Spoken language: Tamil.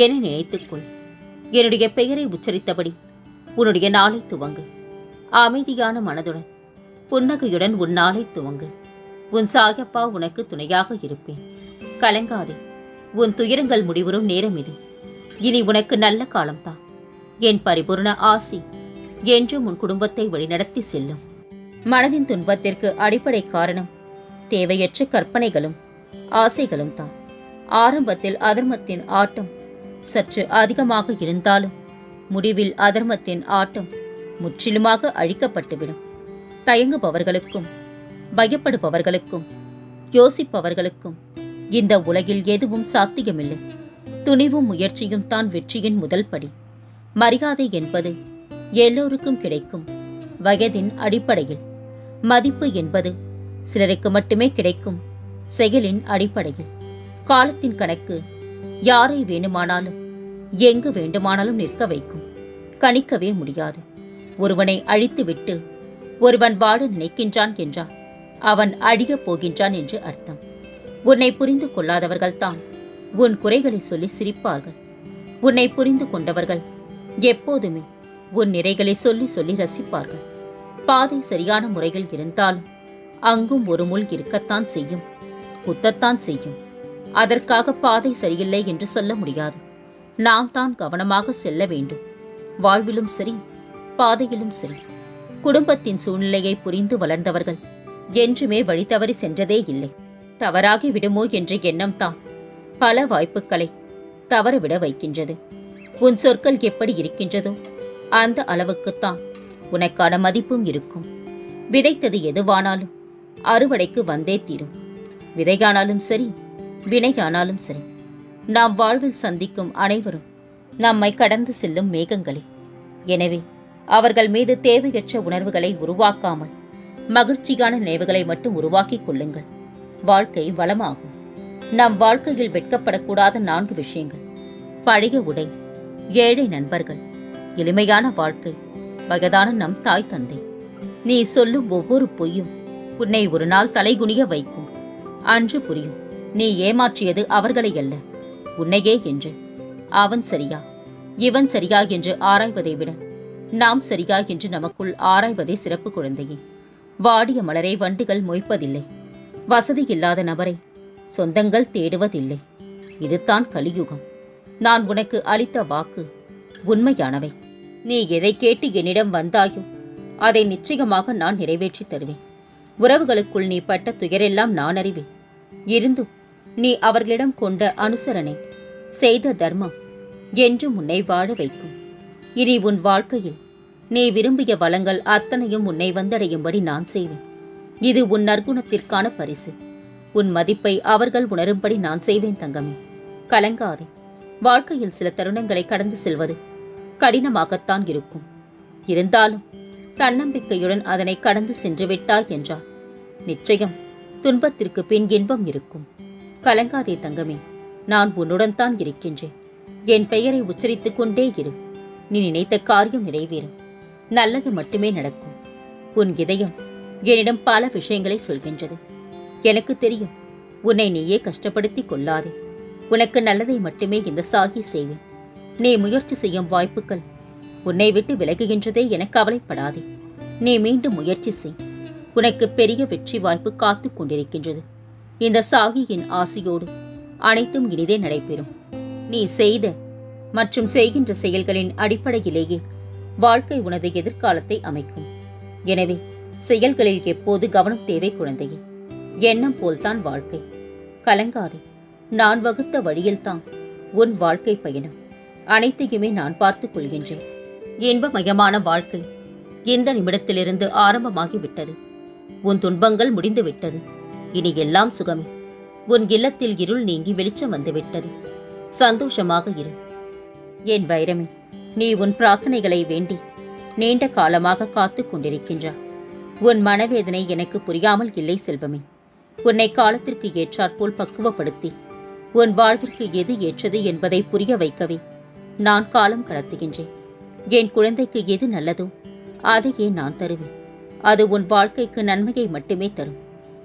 என நினைத்துக்கொள் என்னுடைய பெயரை உச்சரித்தபடி உன்னுடைய நாளை துவங்கு. அமைதியான மனதுடன் புன்னகையுடன் உன் நாளை துவங்கு. உன் சாயப்பா உனக்கு துணையாக இருப்பேன். கலங்காதே உன் துயரங்கள் முடிவரும் நேரம் இது. இனி உனக்கு நல்ல காலம்தான் என் பரிபூர்ண ஆசி என்றும் உன் குடும்பத்தை வழிநடத்தி செல்லும். மனதின் துன்பத்திற்கு அடிப்படை காரணம் தேவையற்ற கற்பனைகளும் ஆசைகளும் தான் ஆரம்பத்தில் அதர்மத்தின் ஆட்டம் சற்று அதிகமாக இருந்தாலும் முடிவில் அதர்மத்தின் ஆட்டம் முற்றிலுமாக அழிக்கப்பட்டுவிடும். தயங்குபவர்களுக்கும் பயப்படுபவர்களுக்கும் யோசிப்பவர்களுக்கும் இந்த உலகில் எதுவும் சாத்தியமில்லை. துணிவும் முயற்சியும் தான் வெற்றியின் முதல் படி. மரியாதை என்பது எல்லோருக்கும் கிடைக்கும். வயதின் அடிப்படையில் மதிப்பு என்பது சிலருக்கு மட்டுமே கிடைக்கும். செயலின் அடிப்படையில். காலத்தின் கணக்கு யாரை வேண்டுமானாலும் எங்கு வேண்டுமானாலும் நிற்க வைக்கும். கணிக்கவே முடியாது. ஒருவனை அழித்துவிட்டு ஒருவன் வாழ நினைக்கின்றான் என்றால் அவன் அழியப் போகின்றான் என்று அர்த்தம். உன்னை புரிந்து கொள்ளாதவர்கள்தான் உன் குறைகளை சொல்லி சிரிப்பார்கள். உன்னை புரிந்து கொண்டவர்கள் எப்போதுமே உன் நிறைகளை சொல்லி சொல்லி ரசிப்பார்கள். பாதை சரியான முறையில் இருந்தாலும் அங்கும் ஒரு முள் இருக்கத்தான் செய்யும் குத்தத்தான் செய்யும். அதற்காக பாதை சரியில்லை என்று சொல்ல முடியாது. நாம் தான் கவனமாக செல்ல வேண்டும். வாழ்விலும் சரி பாதையிலும் சரி. குடும்பத்தின் சூழ்நிலையை புரிந்து வளர்ந்தவர்கள் என்றுமே வழி தவறி சென்றதே இல்லை. தவறாகி விடுமோ என்ற எண்ணம் தான் பல வாய்ப்புகளை தவறவிட வைக்கின்றது. உன் சொற்கள் எப்படி இருக்கின்றதோ அந்த அளவுக்குத்தான் உனக்கான மதிப்பும் இருக்கும். விதைத்தது எதுவானாலும் அறுவடைக்கு வந்தே தீரும். விதையானாலும் சரி வினையானாலும் சரி நாம் வாழ்வில் சந்திக்கும் அனைவரும் நம்மை கடந்து செல்லும் மேகங்களே. எனவே அவர்கள் மீது தேவையற்ற உணர்வுகளை உருவாக்காமல் மகிழ்ச்சியான நினைவுகளை மட்டும் உருவாக்கிக் கொள்ளுங்கள். வாழ்க்கை வளமாகும். நம் வாழ்க்கையில் வெட்கப்படக்கூடாத நான்கு விஷயங்கள். பழைய உடை ஏழை நண்பர்கள் எளிமையான வாழ்க்கை வயதான நம் தாய் தந்தை. நீ சொல்லும் ஒவ்வொரு பொய்யும் உன்னை ஒரு நாள் தலைகுனிய வைக்கும். அன்று புரியும். நீ ஏமாற்றியது அவர்களை அல்ல. உன்னையே என்று. அவன் சரியா. இவன் சரியா என்று ஆராய்வதை விட நாம் சரியா என்று நமக்குள் ஆராய்வதே சிறப்பு குழந்தையே. வாடிய மலரை வண்டுகள் மொய்ப்பதில்லை. வசதி இல்லாத நபரை சொந்தங்கள் தேடுவதில்லை. இதுதான் கலியுகம். நான் உனக்கு அளித்த வாக்கு உண்மையானவை. நீ எதை கேட்டு என்னிடம் வந்தாயோ அதை நிச்சயமாக நான் நிறைவேற்றித் தருவேன். உறவுகளுக்குள் நீ பட்ட துயரெல்லாம் நான் அறிவேன். இருந்தும் நீ அவர்களிடம் கொண்ட அனுசரணை. செய்த தர்மம் என்றும் உன்னை வாழ வைக்கும். இனி உன் வாழ்க்கையில் நீ விரும்பிய வளங்கள் அத்தனையும் உன்னை வந்தடையும்படி நான் செய்வேன். இது உன் நற்குணத்திற்கான பரிசு. உன் மதிப்பை அவர்கள் உணரும்படி நான் செய்வேன் தங்கமே. கலங்காதே. வாழ்க்கையில் சில தருணங்களை கடந்து செல்வது கடினமாகத்தான் இருக்கும். இருந்தாலும் தன்னம்பிக்கையுடன் அதனை கடந்து சென்று விட்டாய் என்றால் நிச்சயம் துன்பத்திற்கு பின் இன்பம் இருக்கும். கலங்காதே தங்கமே நான் உன்னுடன் தான் இருக்கின்றேன். என் பெயரை உச்சரித்துக் கொண்டே இரு. நீ நினைத்த காரியம் நிறைவேறும். நல்லது மட்டுமே நடக்கும். உன் இதயம் என்னிடம் பல விஷயங்களை சொல்கின்றது. எனக்கு தெரியும் உன்னை நீயே கஷ்டப்படுத்திக் கொள்ளாதே. உனக்கு நல்லதை மட்டுமே இந்த சாகி செய்வேன். நீ முயற்சி செய்யும் வாய்ப்புகள் உன்னை விட்டு விலகுகின்றதே என கவலைப்படாதே. நீ மீண்டும் முயற்சி செய். உனக்கு பெரிய வெற்றி வாய்ப்பு காத்துக் கொண்டிருக்கின்றது. இந்த சாகியின் ஆசையோடு அனைத்தும் இனிதே நடைபெறும். நீ செய்த மற்றும் செய்கின்ற செயல்களின் அடிப்படையிலேயே வாழ்க்கை உனது எதிர்காலத்தை அமைக்கும். எனவே செயல்களில் எப்போது கவனம் தேவை குழந்தையே எண்ணம் போல்தான் வாழ்க்கை. கலங்காதே நான் வகுத்த வழியில்தான் உன் வாழ்க்கை பயணம். அனைத்தையுமே நான் பார்த்துக் கொள்கின்றேன். இன்பமயமான வாழ்க்கை இந்த நிமிடத்திலிருந்து ஆரம்பமாகி விட்டது உன் துன்பங்கள் முடிந்து விட்டது இனி எல்லாம் சுகமே. உன் இல்லத்தில் இருள் நீங்கி வெளிச்சம் வந்துவிட்டது. சந்தோஷமாக இரு. என் வைரமே நீ உன் பிரார்த்தனைகளை வேண்டி நீண்ட காலமாக காத்துக் கொண்டிருக்கின்றாய். உன் மனவேதனை எனக்கு புரியாமல் இல்லை செல்வமே. உன்னை காலத்திற்கு ஏற்றாற்போல் பக்குவப்படுத்தி உன் வாழ்விற்கு எது ஏற்றது என்பதை புரிய வைக்கவே நான் காலம் கடத்துகின்றேன். என் குழந்தைக்கு எது நல்லதோ அதையே நான் தருவேன். அது உன் வாழ்க்கைக்கு நன்மையை மட்டுமே தரும்.